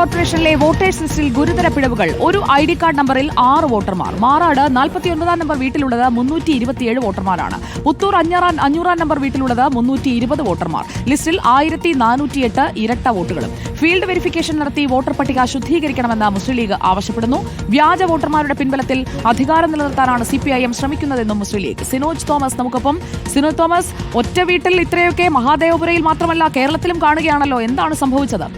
കോർപ്പറേഷനിലെ വോട്ടേഴ്സ് ലിസ്റ്റിൽ ഗുരുതര പിഴവുകൾ. ഒരു ഐ ഡി കാർഡ് നമ്പറിൽ ആറ് വോട്ടർമാർ. മാറാട് നാൽപ്പത്തിയൊൻപതാം നമ്പർ വീട്ടിലുള്ളത് മുന്നൂറ്റി ഇരുപത്തിയേഴ് വോട്ടർമാരാണ്. പുത്തൂർ അഞ്ഞൂറാം അഞ്ഞൂറാം നമ്പർ വീട്ടിലുള്ളത് മുന്നൂറ്റി ഇരുപത് വോട്ടർമാർ. ലിസ്റ്റിൽ ആയിരത്തി നാനൂറ്റിയെട്ട് ഇരട്ട വോട്ടുകളും. ഫീൽഡ് വെരിഫിക്കേഷൻ നടത്തി വോട്ടർ പട്ടിക ശുദ്ധീകരിക്കണമെന്ന് മുസ്ലിം ലീഗ് ആവശ്യപ്പെടുന്നു. വ്യാജ വോട്ടർമാരുടെ പിൻബലത്തിൽ അധികാരം നിലനിർത്താനാണ് സി പി ഐ എം ശ്രമിക്കുന്നതെന്നും മുസ്ലിം ലീഗ്. സിനോജ് തോമസ് നമുക്കൊപ്പം. സിനോജ് തോമസ് ഒറ്റ വീട്ടിൽ ഇത്രയൊക്കെ മഹാദേവപുരയിൽ മാത്രമല്ല കേരളത്തിലും കാണുകയാണല്ലോ. എന്താണ് സംഭവിച്ചത്?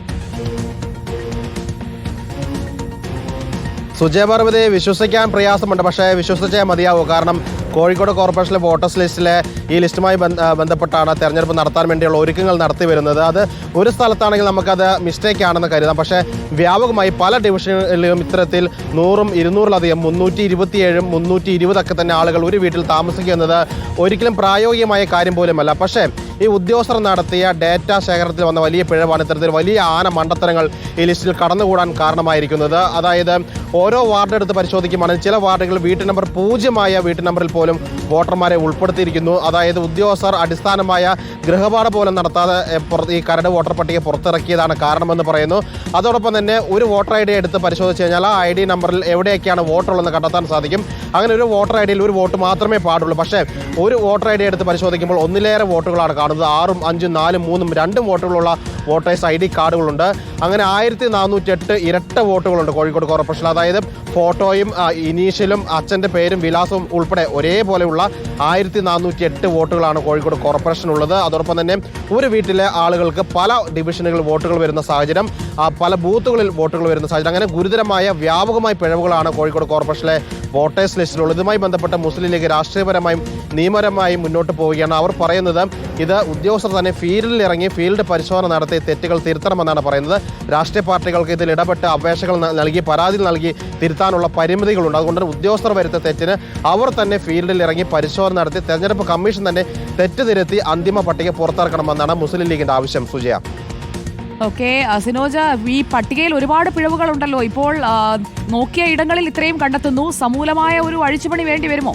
സുജയപർവതയെ വിശ്വസിക്കാൻ പ്രയാസമുണ്ട്. പക്ഷേ വിശ്വസിച്ചേ മതിയാവൂ. കാരണം കോഴിക്കോട് കോർപ്പറേഷനിലെ വോട്ടേഴ്സ് ലിസ്റ്റിലെ ഈ ലിസ്റ്റുമായി ബന്ധപ്പെട്ടാണ് തെരഞ്ഞെടുപ്പ് നടത്താൻ വേണ്ടിയുള്ള ഒരുക്കങ്ങൾ നടത്തി വരുന്നത്. അത് ഒരു സ്ഥലത്താണെങ്കിൽ നമുക്കത് മിസ്റ്റേക്ക് ആണെന്ന് കരുതാം. പക്ഷേ വ്യാപകമായി പല ഡിവിഷനുകളിലും ഇത്തരത്തിൽ നൂറും ഇരുന്നൂറിലധികം മുന്നൂറ്റി ഇരുപത്തിയേഴും മുന്നൂറ്റി ഇരുപതൊക്കെ തന്നെ ആളുകൾ ഒരു വീട്ടിൽ താമസിക്കുന്നത് ഒരിക്കലും പ്രായോഗികമായ കാര്യം പോലുമല്ല. പക്ഷേ ഈ ഉദ്യോഗസ്ഥർ നടത്തിയ ഡാറ്റ ശേഖരണത്തിൽ വന്ന വലിയ പിഴവാണ് ഇത്തരത്തിൽ വലിയ ആന മണ്ടത്തരങ്ങൾ ഈ ലിസ്റ്റിൽ കടന്നുകൂടാൻ കാരണമായിരിക്കുന്നത്. അതായത് ഓരോ വാർഡ് എടുത്ത് പരിശോധിക്കുകയാണെങ്കിൽ ചില വാർഡുകളിൽ വീട്ടു നമ്പർ പൂജ്യമായ വീട്ടു നമ്പറിൽ പോലും വോട്ടർമാരെ ഉൾപ്പെടുത്തിയിരിക്കുന്നു. അതായത് ഉദ്യോഗസ്ഥർ അടിസ്ഥാനമായ ഗൃഹപാഠ പോലും നടത്താതെ ഈ കരട് വോട്ടർ പട്ടിക പുറത്തിറക്കിയതാണ് കാരണമെന്ന് പറയുന്നു. അതോടൊപ്പം തന്നെ ഒരു വോട്ടർ ഐ ഡി എടുത്ത് പരിശോധിച്ച് കഴിഞ്ഞാൽ ആ ഐ ഡി നമ്പറിൽ എവിടെയൊക്കെയാണ് വോട്ടുള്ളതെന്ന് കണ്ടെത്താൻ സാധിക്കും. അങ്ങനെ ഒരു വോട്ടർ ഐ ഡിയിൽ ഒരു വോട്ട് മാത്രമേ പാടുള്ളൂ. പക്ഷേ ഒരു വോട്ടർ ഐ ഡി എടുത്ത് പരിശോധിക്കുമ്പോൾ ഒന്നിലേറെ വോട്ടുകളാണ് കാണുന്നത്. ആറും അഞ്ചും നാലും മൂന്നും രണ്ടും വോട്ടുകളുള്ള വോട്ടേഴ്സ് ഐ ഡി കാർഡുകളുണ്ട്. അങ്ങനെ ആയിരത്തി നാനൂറ്റി എട്ട് ഇരട്ട വോട്ടുകളുണ്ട് കോഴിക്കോട് കോർപ്പറേഷൻ അതായത് ഫോട്ടോയും ഇനീഷ്യലും അച്ഛന്റെ പേരും വിലാസവും ഉൾപ്പെടെ ഒരേപോലെയുള്ള ആയിരത്തി നാനൂറ്റി എട്ട് വോട്ടുകളാണ് കോഴിക്കോട് കോർപ്പറേഷനുള്ളത്. അതോടൊപ്പം തന്നെ ഒരു വീട്ടിലെ ആളുകൾക്ക് പല ഡിവിഷനുകളിൽ വോട്ടുകൾ വരുന്ന സാഹചര്യം പല ബൂത്തുകളിൽ വോട്ടുകൾ വരുന്ന സാഹചര്യം അങ്ങനെ ഗുരുതരമായ വ്യാപകമായ പിഴവുകളാണ് കോഴിക്കോട് കോർപ്പറേഷനിലെ വോട്ടേഴ്സ് ലിസ്റ്റിലുള്ളത്. ഇതുമായി ബന്ധപ്പെട്ട മുസ്ലിം ലീഗ് രാഷ്ട്രീയപരമായും നിയമപരമായും മുന്നോട്ട് പോവുകയാണ്. അവർ പറയുന്നത് ഇത് ഉദ്യോഗസ്ഥർ തന്നെ ഫീൽഡിൽ ഇറങ്ങി ഫീൽഡ് പരിശോധന നടത്തി തെറ്റുകൾ തിരുത്തണമെന്നാണ് പറയുന്നത്. രാഷ്ട്രീയ പാർട്ടികൾക്ക് ഇതിൽ ഇടപെട്ട് അപേക്ഷകൾ നൽകി പരാതി നൽകി തിരുത്താനുള്ള പരിമിതികളുണ്ട്. അതുകൊണ്ട് ഉദ്യോഗസ്ഥർ വരുത്ത തെറ്റിന് അവർ തന്നെ ഫീൽഡിൽ ഇറങ്ങി പരിശോധന നടത്തി തെരഞ്ഞെടുപ്പ് കമ്മീഷൻ തന്നെ തെറ്റ് തിരുത്തി അന്തിമ പട്ടിക പുറത്തിറക്കണമെന്നാണ് മുസ്ലിം ലീഗിന്റെ ആവശ്യം. സുജയ. ഓക്കെ സിനോജ ഈ പട്ടികയിൽ ഒരുപാട് പിഴവുകളുണ്ടല്ലോ. ഇപ്പോൾ നോക്കിയ ഇടങ്ങളിൽ ഇത്രയും കണ്ടെത്തുന്നു. സമൂലമായ ഒരു അഴിച്ചുപണി വേണ്ടി വരുമോ?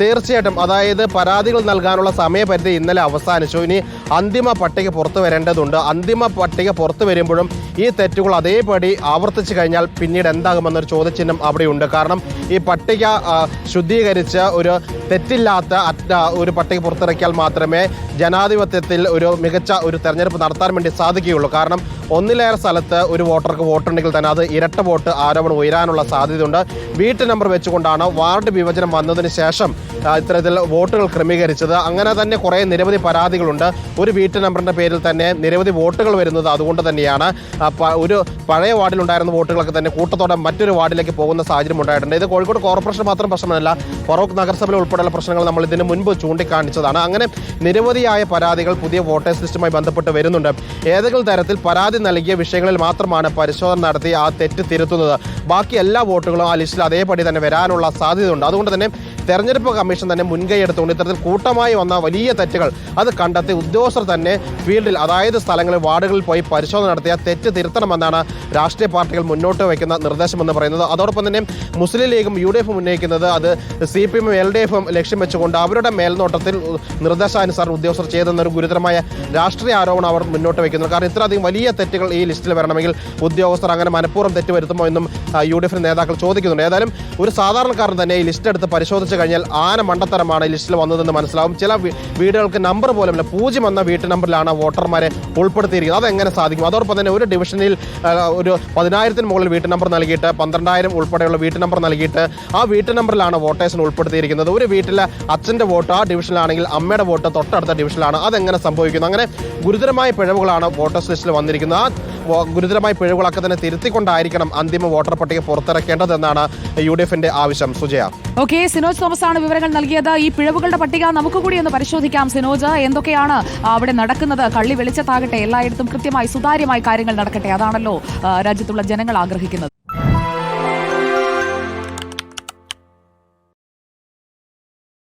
തീർച്ചയായിട്ടും അതായത് പരാതികൾ നൽകാനുള്ള സമയപരിധി ഇന്നലെ അവസാനിച്ചു. ഇനി അന്തിമ പട്ടിക പുറത്തു വരേണ്ടതുണ്ട്. അന്തിമ പട്ടിക പുറത്തു വരുമ്പോഴും ഈ തെറ്റുകൾ അതേപടി ആവർത്തിച്ചു കഴിഞ്ഞാൽ പിന്നീട് എന്താകുമെന്നൊരു ചോദ്യചിഹ്നം അവിടെയുണ്ട്. കാരണം ഈ പട്ടിക ശുദ്ധീകരിച്ച് ഒരു തെറ്റില്ലാത്ത ഒരു പട്ടിക പുറത്തിറക്കിയാൽ മാത്രമേ ജനാധിപത്യത്തിൽ ഒരു മികച്ച ഒരു തെരഞ്ഞെടുപ്പ് നടത്താൻ വേണ്ടി സാധിക്കുകയുള്ളൂ. കാരണം ഒന്നിലേറെ സ്ഥലത്ത് ഒരു വോട്ടർക്ക് വോട്ടുണ്ടെങ്കിൽ തന്നെ അത് ഇരട്ട വോട്ട് ആരോപണം ഉയരാനുള്ള സാധ്യതയുണ്ട്. വീട്ടു നമ്പർ വെച്ചുകൊണ്ടാണ് വാർഡ് വിഭജനം വന്നതിന് ശേഷം ഇത്തരത്തിൽ വോട്ടുകൾ ക്രമീകരിച്ചത്. അങ്ങനെ തന്നെ കുറേ നിരവധി പരാതികളുണ്ട്. ഒരു വീട്ടു നമ്പറിന്റെ പേരിൽ തന്നെ നിരവധി വോട്ടുകൾ വരുന്നത് അതുകൊണ്ട് തന്നെയാണ് ഒരു പഴയ വാർഡിലുണ്ടായിരുന്ന വോട്ടുകളൊക്കെ തന്നെ കൂട്ടത്തോടെ മറ്റൊരു വാർഡിലേക്ക് പോകുന്ന സാഹചര്യം ഉണ്ടായിട്ടുണ്ട്. ഇത് കോഴിക്കോട് കോർപ്പറേഷൻ മാത്രം പ്രശ്നമല്ല ഫറോക്ക് നഗരസഭയിൽ ഉൾപ്പെടെയുള്ള പ്രശ്നങ്ങൾ നമ്മൾ ഇതിന് മുൻപ് ചൂണ്ടിക്കാണിച്ചതാണ്. അങ്ങനെ നിരവധിയായ പരാതികൾ പുതിയ വോട്ടേഴ്സ് ലിസ്റ്റുമായി ബന്ധപ്പെട്ട് വരുന്നുണ്ട്. ഏതെങ്കിലും തരത്തിൽ പരാതി നൽകിയ വിഷയങ്ങളിൽ മാത്രമാണ് പരിശോധന നടത്തി ആ തെറ്റ് തിരുത്തുന്നത്. ബാക്കി എല്ലാ വോട്ടുകളും ആ ലിസ്റ്റിൽ അതേപടി തന്നെ വരാനുള്ള സാധ്യതയുണ്ട്. അതുകൊണ്ട് തന്നെ തെരഞ്ഞെടുപ്പ് കമ്മീഷൻ തന്നെ മുൻകൈ എടുത്തുകൊണ്ട് ഇത്തരത്തിൽ കൂട്ടമായി വന്ന വലിയ തെറ്റുകൾ അത് കണ്ടെത്തി ഉദ്യോഗസ്ഥർ തന്നെ ഫീൽഡിൽ അതായത് സ്ഥലങ്ങളിൽ വാർഡുകളിൽ പോയി പരിശോധന നടത്തിയ തെറ്റ് തിരുത്തണമെന്നാണ് രാഷ്ട്രീയ പാർട്ടികൾ മുന്നോട്ട് വയ്ക്കുന്ന നിർദ്ദേശമെന്ന് പറയുന്നത്. അതോടൊപ്പം തന്നെ മുസ്ലിം ലീഗും യു ഡി എഫും ഉന്നയിക്കുന്നത് അത് സി പി എമ്മും എൽ ഡി എഫും ലക്ഷ്യം വെച്ചുകൊണ്ട് അവരുടെ മേൽനോട്ടത്തിൽ നിർദ്ദേശാനുസാരം ഉദ്യോഗസ്ഥർ ചെയ്തെന്ന ഒരു ഗുരുതരമായ രാഷ്ട്രീയ ആരോപണം അവർ മുന്നോട്ട് വയ്ക്കുന്നത് കാരണം ഇത്രയധികം വലിയ തെറ്റുകൾ ഈ ലിസ്റ്റിൽ വരണമെങ്കിൽ ഉദ്യോഗസ്ഥർ അങ്ങനെ മനഃപൂർവം തെറ്റ് വരുത്തുമോ എന്നും യു ഡി എഫിന് നേതാക്കൾ ചോദിക്കുന്നുണ്ട്. ഏതായാലും ഒരു സാധാരണക്കാരൻ തന്നെ ഈ ലിസ്റ്റ് എടുത്ത് പരിശോധിച്ച് കഴിഞ്ഞാൽ ആന മണ്ടത്തരമാണ് ലിസ്റ്റിൽ വന്നതെന്ന് മനസ്സിലാവും. ചില വീടുകൾക്ക് നമ്പർ പോലുമില്ല പൂജ്യം എന്ന വീട്ടു നമ്പറിലാണ് വോട്ടർമാരെ ഉൾപ്പെടുത്തിയിരിക്കുന്നത്. അതെങ്ങനെ സാധിക്കും? അതോടൊപ്പം തന്നെ ഒരു ഡിവിഷനിൽ ഒരു പതിനായിരത്തിന് മുകളിൽ വീട്ടു നമ്പർ നൽകിയിട്ട് പന്ത്രണ്ടായിരം ഉൾപ്പെടെയുള്ള വീട്ടു നമ്പർ നൽകിയിട്ട് ആ വീട്ടു നമ്പറിലാണ് വോട്ടേഴ്സിന് ഉൾപ്പെടുത്തിയിരിക്കുന്നത്. ഒരു വീട്ടിലെ അച്ഛന്റെ വോട്ട് ആ ഡിവിഷനിലാണെങ്കിൽ അമ്മയുടെ വോട്ട് തൊട്ടടുത്ത ഡിവിഷനിലാണ് അതെങ്ങനെ സംഭവിക്കുന്നു? അങ്ങനെ ഗുരുതരമായ പിഴവുകളാണ് വോട്ടേഴ്സ് ലിസ്റ്റിൽ വന്നിരിക്കുന്നത്. ആ ഗുരുതരമായ പിഴവുകളൊക്കെ തന്നെ തിരുത്തിക്കൊണ്ടായിരിക്കണം അന്തിമ വോട്ടർ പട്ടിക പുറത്തിറക്കേണ്ടതെന്നാണ് യു ഡി എഫിന്റെ ആവശ്യം. സുജയ. ഓക്കെ സിനോജ് തോമസ് ആണ് വിവരങ്ങൾ നൽകിയത്. ഈ പിഴവുകളുടെ പട്ടിക നമുക്ക് കൂടി ഒന്ന് പരിശോധിക്കാം. സിനോജ എന്തൊക്കെയാണ് അവിടെ നടക്കുന്നത്? കള്ളി വെളിച്ചത്താകട്ടെ എല്ലായിടത്തും കൃത്യമായി സുതാര്യമായി കാര്യങ്ങൾ നടക്കട്ടെ. അതാണല്ലോ രാജ്യത്തുള്ള ജനങ്ങൾ ആഗ്രഹിക്കുന്നത്.